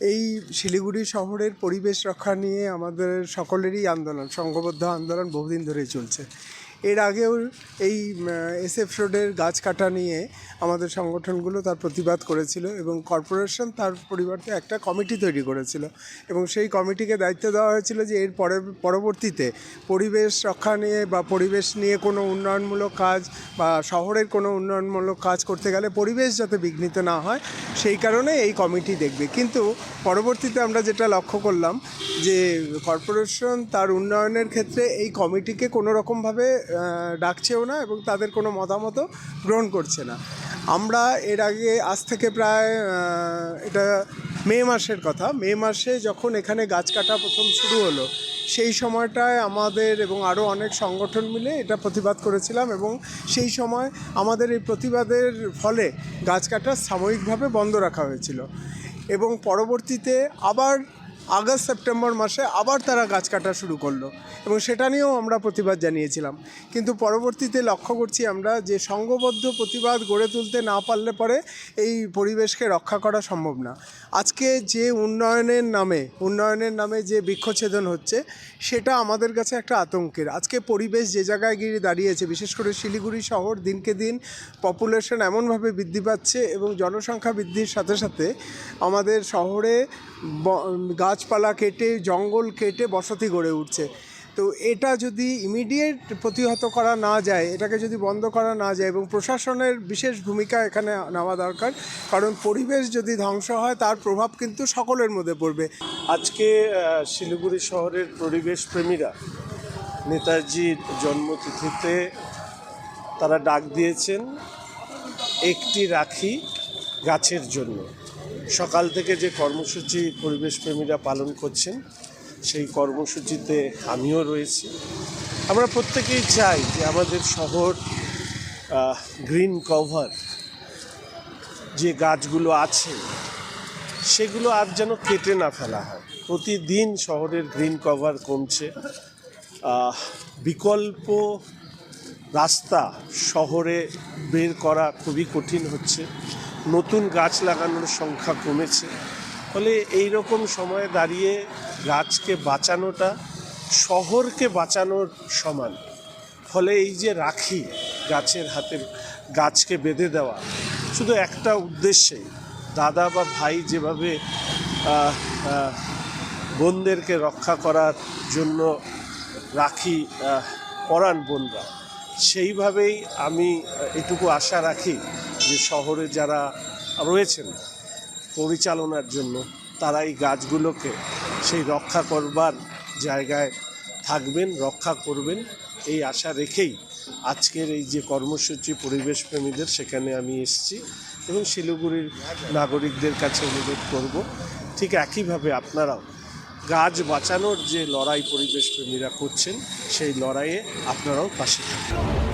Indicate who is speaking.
Speaker 1: এই শিলিগুড়ি শহরের পরিবেশ রক্ষা নিয়ে আমাদের সকলেরই আন্দোলন সংঘবদ্ধ আন্দোলন বহুদিন ধরেই চলছে। এর আগেও এই এসএফ রোডের গাছ কাটা নিয়ে আমাদের সংগঠনগুলো তার প্রতিবাদ করেছিল এবং কর্পোরেশন তার পরিবর্তে একটা কমিটি তৈরি করেছিল এবং সেই কমিটিকে দায়িত্ব দেওয়া হয়েছিল যে এর পরে, পরবর্তীতে পরিবেশ রক্ষা নিয়ে বা পরিবেশ নিয়ে কোনো উন্নয়নমূলক কাজ বা শহরের কোনো উন্নয়নমূলক কাজ করতে গেলে পরিবেশ যাতে বিঘ্নিত না হয়, সেই কারণে এই কমিটি দেখবে। কিন্তু পরবর্তীতে আমরা যেটা লক্ষ্য করলাম যে কর্পোরেশন তার উন্নয়নের ক্ষেত্রে এই কমিটিকে কোনো রকমভাবে ডাকছেও না এবং তাদের কোনো মতামতও গ্রহণ করছে না। আমরা এর আগে, আজ থেকে প্রায় এটা মে মাসের কথা। মে মাসে যখন এখানে গাছ কাটা প্রথম শুরু হলো, সেই সময়টায় আমাদের এবং আরও অনেক সংগঠন মিলে এটা প্রতিবাদ করেছিলাম এবং সেই সময় আমাদের এই প্রতিবাদের ফলে গাছ কাটা সাময়িকভাবে বন্ধ রাখা হয়েছিল। এবং পরবর্তীতে আবার আগস্ট, সেপ্টেম্বর মাসে আবার তারা গাছ কাটা শুরু করল এবং সেটা নিয়েও আমরা প্রতিবাদ জানিয়েছিলাম। কিন্তু পরবর্তীতে লক্ষ্য করছি আমরা যে সংঘবদ্ধ প্রতিবাদ গড়ে তুলতে না পারলে পরে এই পরিবেশকে রক্ষা করা সম্ভব না। আজকে যে উন্নয়নের নামে উন্নয়নের নামে যে বৃক্ষছেদন হচ্ছে, সেটা আমাদের কাছে একটা আতঙ্কের। আজকে পরিবেশ যে জায়গায় গিয়ে দাঁড়িয়েছে, বিশেষ করে শিলিগুড়ি শহর, দিনকে দিন পপুলেশন এমনভাবে বৃদ্ধি পাচ্ছে এবং জনসংখ্যা বৃদ্ধির সাথে সাথে আমাদের শহরে ব- গাছপালা কেটে, জঙ্গল কেটে বসতি গড়ে উঠছে। তো এটা যদি ইমিডিয়েট প্রতিহত করা না যায়, এটাকে যদি বন্ধ করা না যায় এবং প্রশাসনের বিশেষ ভূমিকা এখানে নেওয়া দরকার, কারণ পরিবেশ যদি ধ্বংস হয়, তার প্রভাব কিন্তু সকলের মধ্যে পড়বে।
Speaker 2: আজকে শিলিগুড়ি শহরের পরিবেশ প্রেমীরা নেতাজির জন্মতিথিতে তারা ডাক দিয়েছেন, একটি রাখি গাছের জন্য। সকাল থেকে যে কর্মসূচি পরিবেশ প্রেমীরা পালন করছেন, সেই কর্মসূচিতে আমিও রয়েছি। আমরা প্রত্যেকেই চাই যে আমাদের শহর গ্রিন কভার যে গাছগুলো আছে, সেগুলো আর যেন কেটে না ফেলা হয়। প্রতিদিন শহরের গ্রিন কভার কমছে। বিকল্প রাস্তা শহরে বের করা খুবই কঠিন হচ্ছে। নতুন গাছ লাগানোর সংখ্যা কমেছে। ফলে এই রকম সময়ে দাঁড়িয়ে গাছকে বাঁচানোটা, শহরকে বাঁচানোর সমান। ফলে এই যে রাখি গাছের হাতে গাছকে বেঁধে দেওয়া, শুধু একটা উদ্দেশ্যে, দাদা বা ভাই যেভাবে বোনদেরকে রক্ষা করার জন্য রাখি পরাণ বোনরা, সেইভাবেই আমি এটুকু আশা রাখি যে শহরে যারা রয়েছেন পরিচালনার জন্য, তারা এই গাছগুলোকে সেই রক্ষা করবার জায়গায় থাকবেন, রক্ষা করবেন। এই আশা রেখেই আজকের এই যে কর্মসূচি পরিবেশ প্রেমীদের, সেখানে আমি এসেছি এবং শিলিগুড়ির নাগরিকদের কাছে অনুরোধ করব, ঠিক একইভাবে আপনারাও গাছ বাঁচানোর যে লড়াই পরিবেশ প্রেমীরা করছেন, সেই লড়াইয়ে আপনারাও পাশে থাকবেন।